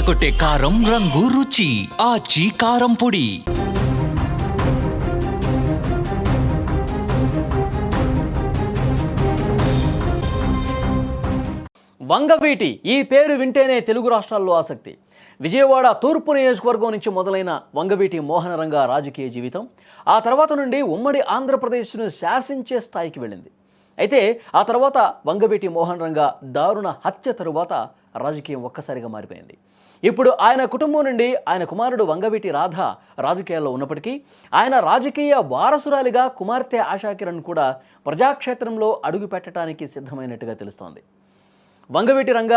అదరగొట్టే కారం రంగు రుచి. ఆచి కారం పొడి. వంగవీటి ఈ పేరు వింటేనే తెలుగు రాష్ట్రాల్లో ఆసక్తి. విజయవాడ తూర్పు నియోజకవర్గం నుంచి మొదలైన వంగవీటి మోహనరంగ రాజకీయ జీవితం ఆ తర్వాత నుండి ఉమ్మడి ఆంధ్రప్రదేశ్ను శాసించే స్థాయికి వెళ్ళింది. అయితే ఆ తర్వాత వంగవీటి మోహన్ రంగ దారుణ హత్య తరువాత రాజకీయం ఒక్కసారిగా మారిపోయింది. ఇప్పుడు ఆయన కుటుంబం నుండి ఆయన కుమారుడు వంగవీటి రాధ రాజకీయాల్లో ఉన్నప్పటికీ ఆయన రాజకీయ వారసురాలిగా కుమార్తె ఆశాకిరణ్ కూడా ప్రజాక్షేత్రంలో అడుగు పెట్టడానికి సిద్ధమైనట్టుగా తెలుస్తోంది. వంగవీటి రంగ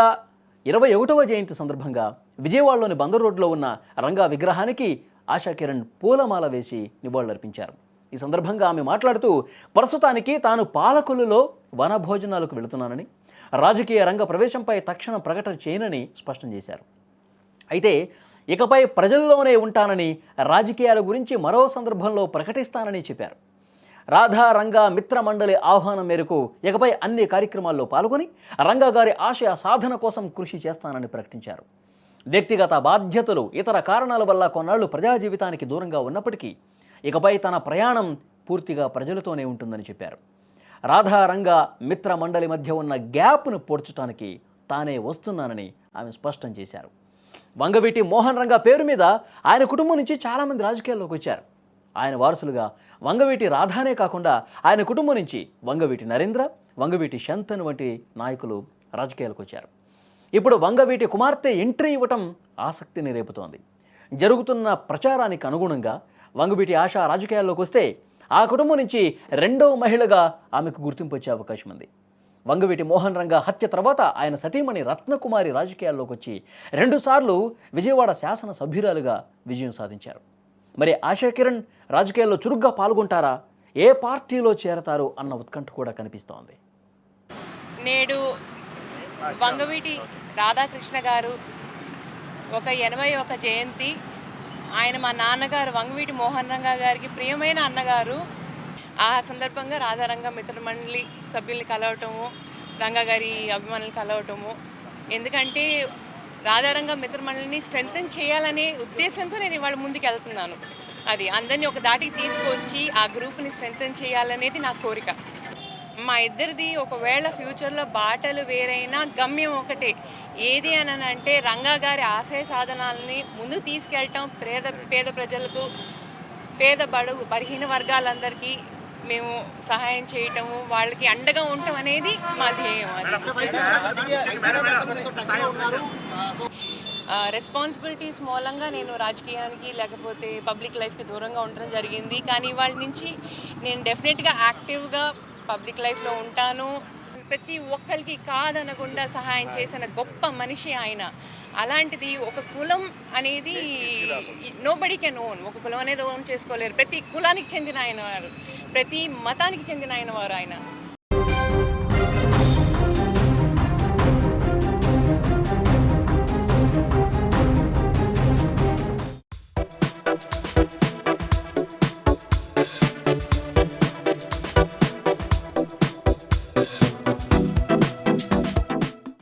ఇరవై ఒకటవ జయంతి సందర్భంగా విజయవాడలోని బందర్ రోడ్లో ఉన్న రంగా విగ్రహానికి ఆశా కిరణ్ పూలమాల వేసి నివాళులర్పించారు. ఈ సందర్భంగా ఆమె మాట్లాడుతూ ప్రస్తుతానికి తాను పాలకొల్లులో వనభోజనాలకు వెళుతున్నానని రాజకీయ రంగ ప్రవేశంపై తక్షణ ప్రకటన చేయనని స్పష్టం చేశారు. అయితే ఇకపై ప్రజల్లోనే ఉంటానని రాజకీయాల గురించి మరో సందర్భంలో ప్రకటిస్తానని చెప్పారు. రాధా రంగా మిత్ర మండలి ఆహ్వానం మేరకు ఇకపై అన్ని కార్యక్రమాల్లో పాల్గొని రంగా గారి ఆశయ సాధన కోసం కృషి చేస్తానని ప్రకటించారు. వ్యక్తిగత బాధ్యతలు ఇతర కారణాల వల్ల కొన్నాళ్ళు ప్రజా జీవితానికి దూరంగా ఉన్నప్పటికీ ఇకపై తన ప్రయాణం పూర్తిగా ప్రజలతోనే ఉంటుందని చెప్పారు. రాధారంగా మిత్ర మండలి మధ్య ఉన్న గ్యాప్ను పోడ్చడానికి తానే వస్తున్నానని ఆమె స్పష్టం చేశారు. వంగవీటి మోహన్ రంగా పేరు మీద ఆయన కుటుంబం నుంచి చాలామంది రాజకీయాల్లోకి వచ్చారు. ఆయన వారసులుగా వంగవీటి రాధానే కాకుండా ఆయన కుటుంబం నుంచి వంగవీటి నరేంద్ర వంగవీటి శంతన్ వంటి నాయకులు రాజకీయాలకు వచ్చారు. ఇప్పుడు వంగవీటి కుమార్తె ఎంట్రీ ఇవ్వటం ఆసక్తిని రేపుతోంది. జరుగుతున్న ప్రచారానికి అనుగుణంగా వంగవీటి ఆశ రాజకీయాల్లోకి వస్తే ఆ కుటుంబం నుంచి రెండవ మహిళగా ఆమెకు గుర్తింపు వచ్చే అవకాశం ఉంది. వంగవీటి మోహన్ రంగ హత్య తర్వాత ఆయన సతీమణి రత్నకుమారి రాజకీయాల్లోకి వచ్చి రెండుసార్లు విజయవాడ శాసన సభ్యురాలుగా విజయం సాధించారు. మరి ఆశా కిరణ్ రాజకీయాల్లో చురుగ్గా పాల్గొంటారా? ఏ పార్టీలో చేరతారు అన్న ఉత్కంఠ కూడా కనిపిస్తోంది. నేడు వంగవీటి రాధాకృష్ణ గారు ఒక ఎనభై ఒక జయంతి. ఆయన మా నాన్నగారు వంగవీటి మోహన్ రంగా గారికి ప్రియమైన అన్నగారు ఆ సందర్భంగా రాధారంగ మిత్రమండలి సభ్యుల్ని కలవటము రంగా గారి అభిమానులు కలవటము. ఎందుకంటే రాధారంగ మిత్రమండలిని స్ట్రెంగ్తన్ చేయాలనే ఉద్దేశంతో నేను ఇవాళ ముందుకు వెళ్తున్నాను అది అందరినీ ఒక దాటికి తీసుకొచ్చి ఆ గ్రూప్ని స్ట్రెంగ్తన్ చేయాలనేది నా కోరిక. మా ఇద్దరిది ఒకవేళ ఫ్యూచర్లో బాటలు వేరైనా గమ్యం ఒకటే. ఏది అని అంటే రంగా గారి ఆశయ సాధనాలని ముందు తీసుకెళ్ళటం పేద పేద ప్రజలకు పేద బడుగు బలహీన వర్గాలందరికీ మేము సహాయం చేయటము వాళ్ళకి అండగా ఉండటం అనేది మా ధ్యేయం అది. రెస్పాన్సిబిలిటీస్ మూలంగా నేను రాజకీయానికి లేకపోతే పబ్లిక్ లైఫ్కి దూరంగా ఉండడం జరిగింది. కానీ వాళ్ళ నుంచి నేను డెఫినెట్గా యాక్టివ్గా పబ్లిక్ లైఫ్లో ఉంటాను. ప్రతి ఒక్కరికి కాదనకుండా సహాయం చేసిన గొప్ప మనిషి ఆయన. అలాంటిది ఒక కులం అనేది నో బడీ కెన్ ఓన్ ఒక కులం అనేది ఓన్ చేసుకోలేరు. ప్రతి కులానికి చెందిన ఆయన వారు. ప్రతి మతానికి చెందిన ఆయన వారు ఆయన.